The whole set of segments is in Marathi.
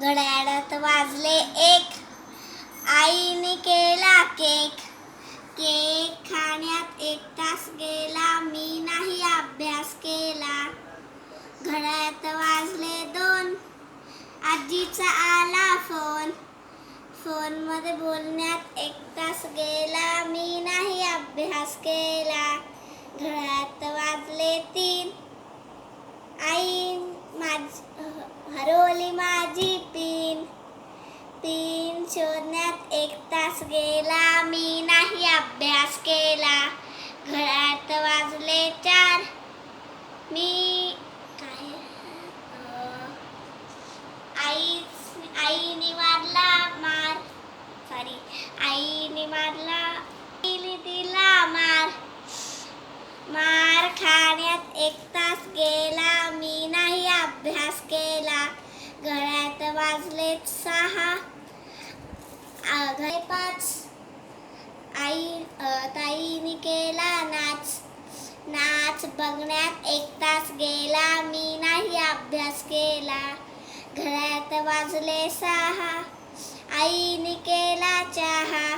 घड्याळात वाजले एक. आईने केला केक. केक खाण्यात एक तास गेला मी नाही अभ्यास केला. घड्याळात वाजले दोन. आजीचा आला फोन. फोनमध्ये बोलण्यात एक तास गेला मी नाही अभ्यास केला. घरात वाजले तीन. आई माझ हरवली माझी तीन शोधण्यात एक तास गेला. मी नाही अभ्यास केला. घरात वाजले चार. मी काय अं, आई आईने मारला मार. सॉरी आईने मारला दिली दिला मार. मार खाण्यात एक तास गेला. घरात सहा आघाय पाच. आई ताईने केला नाच. नाच बघण्यात एक तास गेला मी नाही अभ्यास केला. घरात वाजले सहा. आईने केला चहा.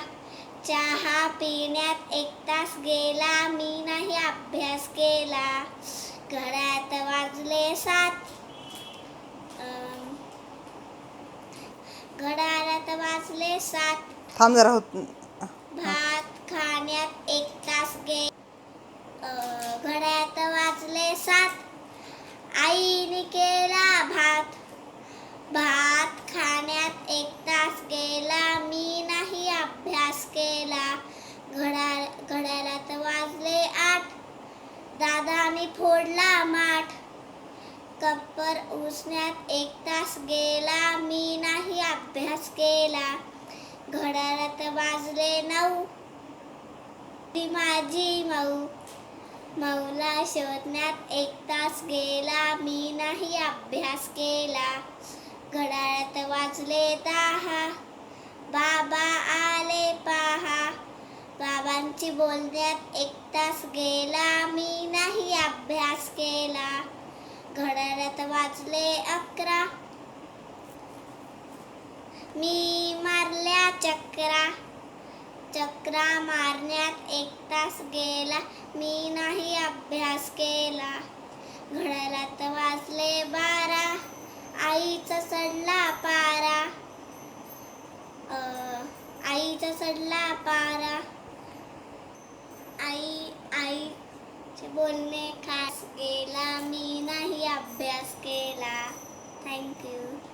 चहा पिण्यात एक तास गेला मी नाही अभ्यास केला. घरात वाजले सात. घड्याळात वाजले सात. थांब जरा होत भात खाण्यात एक तास गे घड्यात वाजले सात. आईने केला भात. भात खाण्यात एक तास गेला मी नाही अभ्यास केला. घड्या घड्याळात वाजले आठ. दादाने फोडला माठ कप्पर उसण्यात एक तास गेला मी नाही अभ्यास केला. घड्याळात वाजले नऊ. ती माझी मऊ. मऊला शोधण्यात एक तास गेला मी नाही अभ्यास केला. घड्याळात वाजले दहा. बाबा आले पहा. बाबांची बोलण्यात एक तास गेला मी नाही अभ्यास केला. घड्याळात वाजले अकरा. मी मारल्या चक्रा. चक्रा मारण्यात एक तास गेला. मी नाही अभ्यास केला. घड्याळात वाजले बारा. आईचा सडला पारा. आईचा सडला पारा. आई आईचे बोलणे खास गेला. मी नाही अभ्यास केला थँक्यू